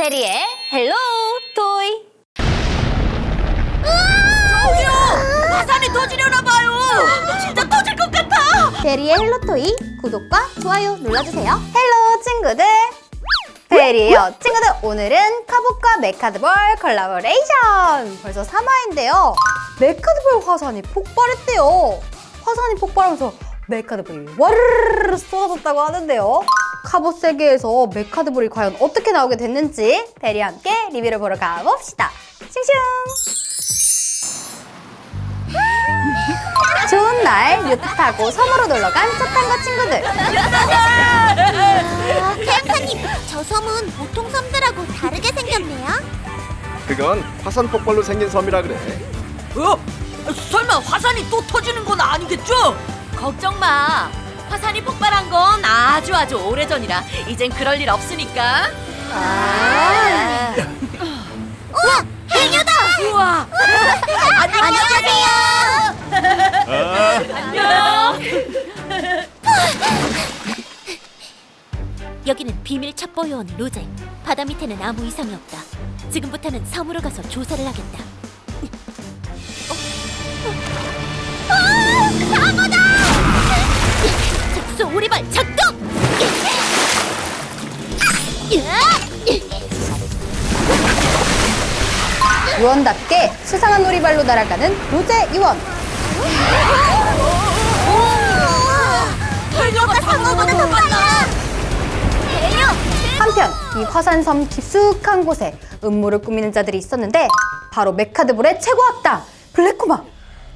페리의 헬로 토이. 화산이 터지려나 봐요. 진짜 터질 것 같아. 페리의 헬로 토이. 구독과 좋아요 눌러주세요. 헬로 친구들. 페리예요. 친구들 오늘은 카봇과 메카드볼 콜라보레이션. 벌써 3화인데요. 메카드볼 화산이 폭발했대요. 화산이 폭발하면서 메카드볼이 와르르르 쏟아졌다고 하는데요 카봇 세계에서 메카드볼이 과연 어떻게 나오게 됐는지 페리와 함께 리뷰를 보러 가봅시다 싱싱 좋은 날 요트 타고 섬으로 놀러 간 첫탄거 친구들 태양사님, 저 섬은 보통 섬들하고 다르게 생겼네요. 그건 화산 폭발로 생긴 섬이라 그래. 어? 설마 화산이 또 터지는 건 아니겠죠? 걱정 마. 화산이 폭발한 건 아주 아주 오래전이라 이젠 그럴 일 없으니까. 아 우와, 해녀다! 우와. 안녕하세요. 안녕. 여기는 비밀 첩보요원 로제. 바다 밑에는 아무 이상이 없다. 지금부터는 섬으로 가서 조사를 하겠다. 어? 아! 사고다! 특수 오리발 작동! 요원답게 수상한 놀이발로 날아가는 로제 요원 해녀가 상어보다 더 빨라! 해녀! 한편 이 화산섬 깊숙한 곳에 음모를 꾸미는 자들이 있었는데 바로 메카드볼의 최고 악당 블랙코마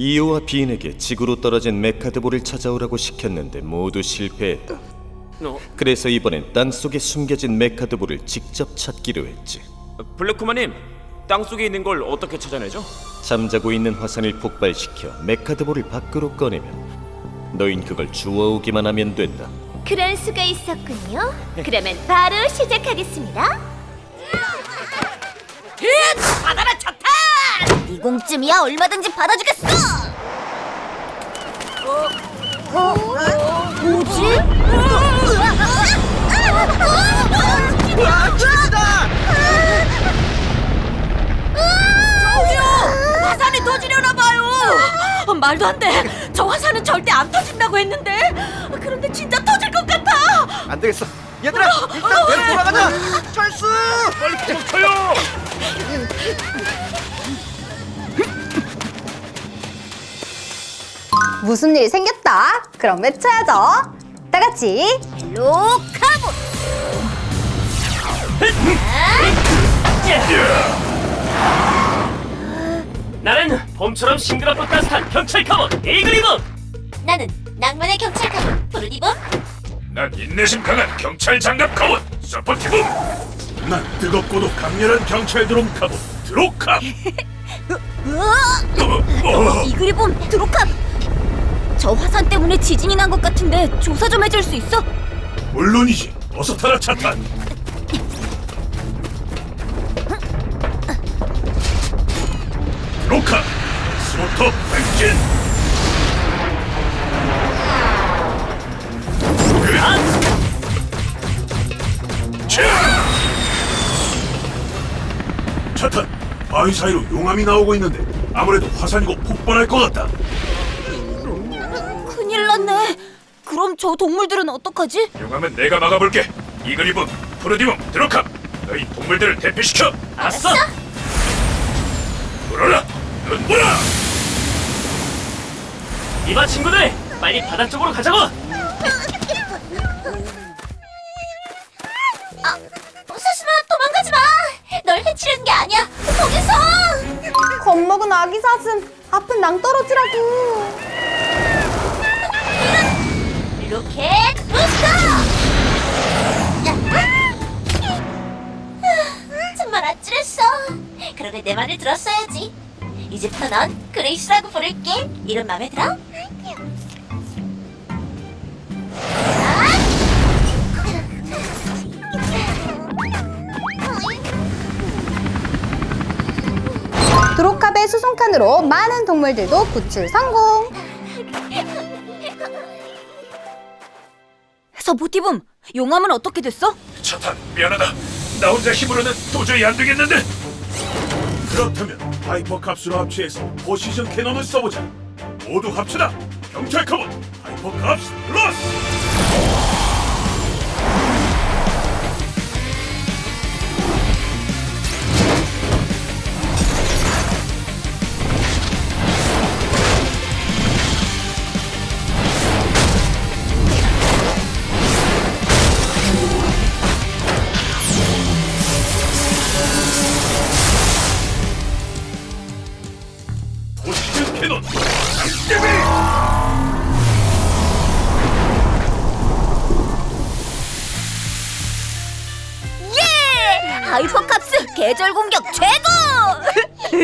이오와 비인에게 지구로 떨어진 메카드볼을 찾아오라고 시켰는데 모두 실패했다. 그래서 이번엔 땅 속에 숨겨진 메카드볼을 직접 찾기로 했지. 블랙코마님, 땅 속에 있는 걸 어떻게 찾아내죠? 잠자고 있는 화산을 폭발시켜 메카드볼을 밖으로 꺼내면 너흰 그걸 주워오기만 하면 된다. 그럴 수가 있었군요. 그러면 바로 시작하겠습니다. 바다라 차 공쯤이야 얼마든지 받아주겠어. 어? 뭐지? 화산이 터지려나 봐요. 어, 말도 안 돼. 저 화산은 절대 안 터진다고 했는데. 그런데 진짜 터질 것 같아. 안 되겠어. 얘들아, 일단 돌아가자. 철수! 빨리 도망 무슨 일이 생겼다 그럼 외쳐야죠 다 같이 헬로 카보. 나는 봄처럼 싱그럽고 따뜻한 경찰 카봇 이글이브! 나는 낭만의 경찰 카보 푸르디범. 난 인내심 강한 경찰 장갑 카봇 서포티브! 난 뜨겁고도 강렬한 경찰 드럼 카봇 드로캅! 이그리봄 드로캅. 저 화산 때문에 지진이 난 것 같은데 조사 좀 해줄 수 있어? 물론이지 어서 타라 차탄! 드로캅! 스모터 백진! 차탄! 바위 사이로 용암이 나오고 있는데 아무래도 화산이고 폭발할 것 같다 났네. 그럼 저 동물들은 어떡하지? 용암은 내가 막아볼게. 이글리브, 프로디움, 드로캅. 너희 동물들을 대피시켜. 아싸. 불어라, 눈보라. 이봐 친구들, 빨리 바다 쪽으로 가자고. 사슴아 도망가지 마. 널 해치려는 게 아니야. 거기서. 겁먹은 아기 사슴 아픈 낭떠러지라고 이렇게 부스터. 정말 아찔했어. 그러게 내 말을 들었어야지. 이제부터 넌 그레이스라고 부를게. 이름 마음에 들어? 드로캅의 수송칸으로 많은 동물들도 구출 성공 서보티붐, 용암은 어떻게 됐어? 차탄, 미안하다. 나 혼자 힘으로는 도저히 안 되겠는데. 그렇다면 하이퍼 캅스로 합체해서 포시즌 캐논을 써보자. 모두 합쳐라. 경찰 카봇 캐논 장대비. 하이퍼 캅스 계절 공격 최고!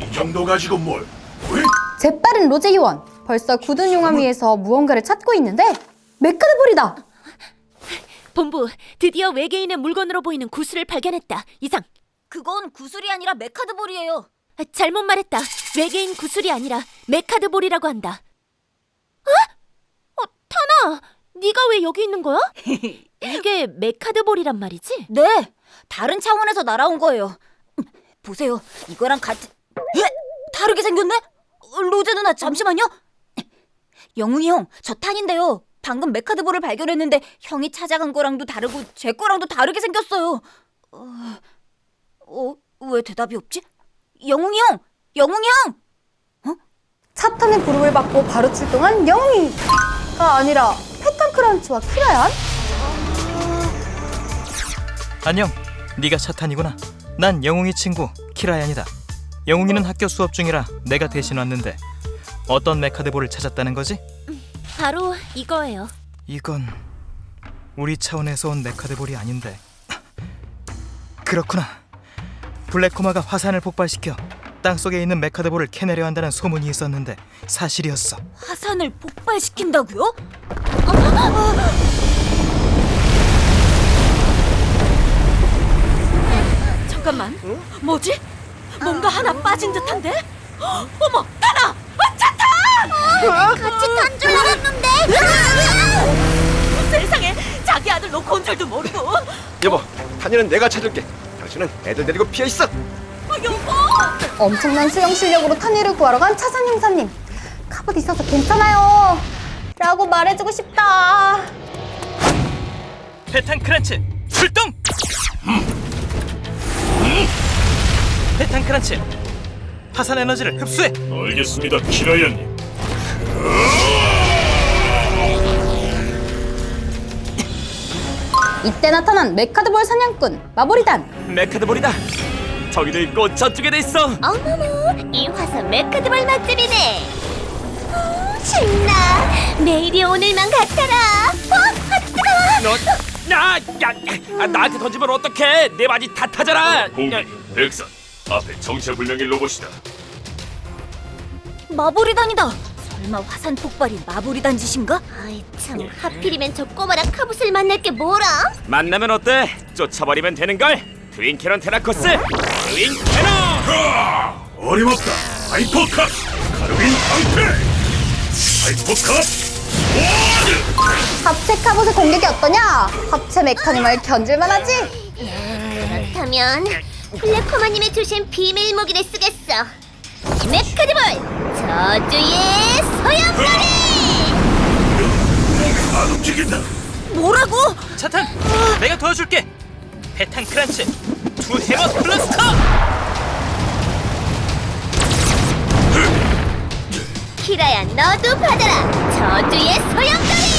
이 정도 가지고 뭘? 왜? 재빠른 로제 요원. 벌써 굳은 용암 위에서 무언가를 찾고 있는데 메카드볼이다. 본부, 드디어 외계인의 물건으로 보이는 구슬을 발견했다. 이상. 그건 구슬이 아니라 메카드볼이에요. 아, 잘못 말했다. 외계인 구슬이 아니라 메카드볼이라고 한다. 어? 어, 타나, 네가 왜 여기 있는 거야? 이게 메카드볼이란 말이지? 네, 다른 차원에서 날아온 거예요. 음, 보세요, 이거랑 같은... 에? 다르게 생겼네? 어, 로제 누나 잠시만요. 영웅이 형, 저 탄인데요. 방금 메카드볼을 발견했는데 형이 찾아간 거랑도 다르고 제 거랑도 다르게 생겼어요. 어, 어, 왜 대답이 없지? 영웅이 형, 영웅이 형. 차탄의 부름을 받고 바로 출동한 영웅이가 아니라 패턴 크런치와 키라얀? 안녕. 네가 차탄이구나. 난 영웅이 친구 키라얀이다. 영웅이는 학교 수업 중이라 내가 대신 왔는데 어떤 메카드볼을 찾았다는 거지? 바로 이거예요. 이건 우리 차원에서 온 메카드볼이 아닌데. 그렇구나. 블랙코마가 화산을 폭발시켜 땅 속에 있는 메카드볼을 캐내려 한다는 소문이 있었는데 사실이었어. 화산을 폭발시킨다고요? 잠깐만. 뭐지? 뭔가 하나 빠진 듯한데? 어머, 타나! 아, 차탄! 같이 탄 줄 알았는데. 세상에 자기 아들 놓고 온 줄도 모르고. 여보, 탄이는 내가 찾을게. 당신은 애들 데리고 피해 있어. 아, 여보! 엄청난 수영 실력으로 탄이를 구하러 간 차산 형사님. 카봇 있어서 괜찮아요. 라고 말해주고 싶다. 페탄 크런치 출동! 페탄 크런치 화산 에너지를 흡수해. 알겠습니다, 키라야님. 이때 나타난 메카드볼 사냥꾼 마보리단. 메카드볼이다. 저기도 있고 저쪽에 도 있어. 어머머, 이 화산 메카드볼 맛집이네. 어, 신나. 내일이 오늘만 같아라. 어, 너, 야, 야, 아, 나한테 던지면 어떡해? 내 바지 다 타잖아. 공기, 백선, 앞에 정체불명의 로봇이다. 마보리단이다. 설마 화산 폭발이 마보리단 짓인가? 아이 참, 하필이면 저 꼬마랑 카봇을 만날 게 뭐라? 만나면 어때? 쫓아버리면 되는 걸. 트윈 캐논 테라코스, 트윈 캐논. 어림없다. 하이퍼캅, 카르빈 방패. 하이퍼캅, 워드. 합체 카봇의 공격이 어떠냐? 합체 메카님을 견줄만하지? 그렇다면 블랙코마님이 주신 비밀 무기를 쓰겠어. 메카드볼 저주의 소용돌이. 안 움직인다. 뭐라고? 차탄, 내가 도와줄게. 페탄 크런치, 투 해머 플러스터. 키라야 너도 받아라. 저주의 소용돌이.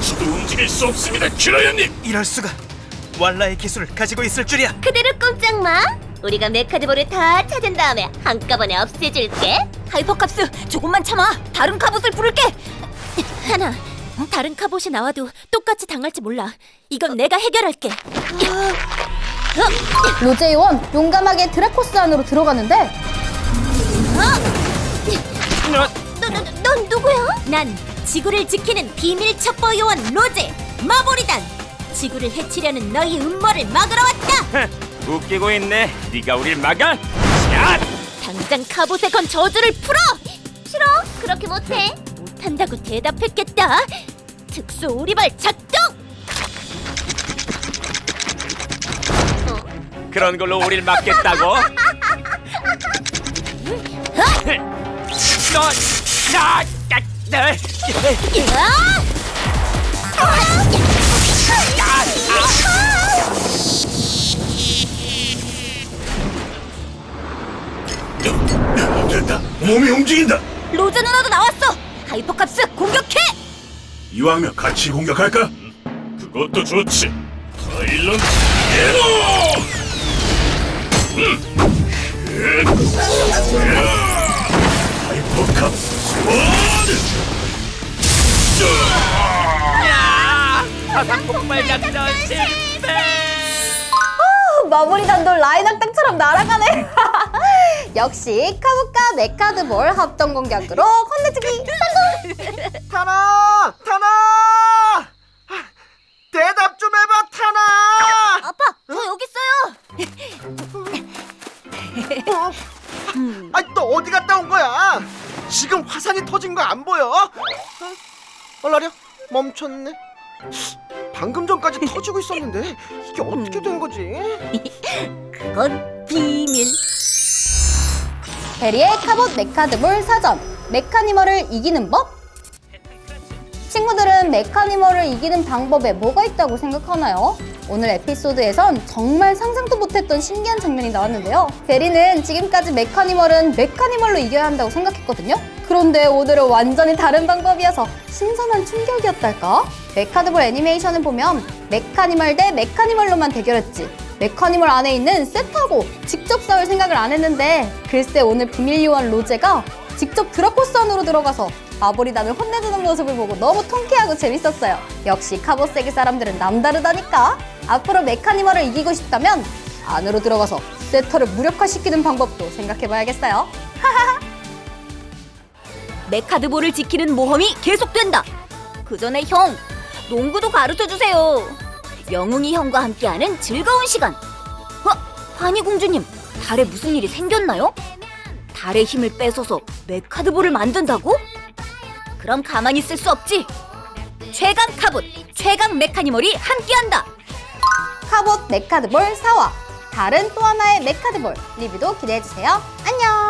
저도 움직일 수 없습니다, 키라야님. 이럴 수가. 왈라의 기술을 가지고 있을 줄이야. 그대로 꼼짝 마. 우리가 메카드볼을 다 찾은 다음에 한꺼번에 없애줄게. 하이퍼캅스, 조금만 참아. 다른 카봇을 부를게. 하나, 다른 카봇이 나와도 똑같이 당할지 몰라. 이건 내가 해결할게. 로제 요원 용감하게 드라코스 안으로 들어가는데 너, 너, 넌 누구야? 난 지구를 지키는 비밀 첩보 요원 로제 마보리단. 지구를 해치려는 너희 음모를 막으러 왔다. 웃기고 있네. 네가 우릴 막아? 야! 당장 카봇에 건 저주를 풀어. 싫어? 그렇게 못해. 못한다고 대답했겠다. 특수 오리발 작동. 그런 걸로 우릴 막겠다고? 너, 나, 나, 나, 됐다. 몸이 움직인다. 로제 누나도 나왔어. 하이퍼캅스 공격해. 이왕이면 같이 공격할까? 그것도 좋지. 사일런트 예로! 하이퍼캅 스워드! 화산 폭발 작전 실패! 마무리 단도 라인 악당처럼 날아가네. 역시 카부카 메카드볼 합동 공격으로 혼내주기 성공. 타나! 타나! 아, 대답 좀 해봐, 타나! 아빠, 저 여기 있어요. 아, 너 어디 갔다 온 거야? 지금 화산이 터진 거 안 보여? 어? 얼라려? 멈췄네. 방금 전까지 터지고 있었는데 이게 어떻게 된 거지? 그건 비밀. 베리의 카봇 메카드볼 사전 메카니멀을 이기는 법? 친구들은 메카니멀을 이기는 방법에 뭐가 있다고 생각하나요? 오늘 에피소드에선 정말 상상도 못했던 신기한 장면이 나왔는데요. 베리는 지금까지 메카니멀은 메카니멀로 이겨야 한다고 생각했거든요. 그런데 오늘은 완전히 다른 방법이어서 신선한 충격이었달까? 메카드볼 애니메이션을 보면 메카니멀 대 메카니멀로만 대결했지. 메카니멀 안에 있는 세트하고 직접 싸울 생각을 안 했는데 글쎄 오늘 비밀 요원 로제가 직접 드라코스 안으로 들어가서 마보리단을 혼내주는 모습을 보고 너무 통쾌하고 재밌었어요. 역시 카보세기 사람들은 남다르다니까. 앞으로 메카니멀을 이기고 싶다면 안으로 들어가서 세터를 무력화시키는 방법도 생각해봐야겠어요. 메카드볼을 지키는 모험이 계속된다. 그 전에 형, 농구도 가르쳐 주세요. 영웅이 형과 함께하는 즐거운 시간. 어, 환희 공주님, 달에 무슨 일이 생겼나요? 달의 힘을 뺏어서 메카드볼을 만든다고? 그럼 가만히 있을 수 없지. 최강 카봇, 최강 메카니멀이 함께한다. 카봇 메카드볼 4화 다른 또 하나의 메카드볼 리뷰도 기대해주세요. 안녕!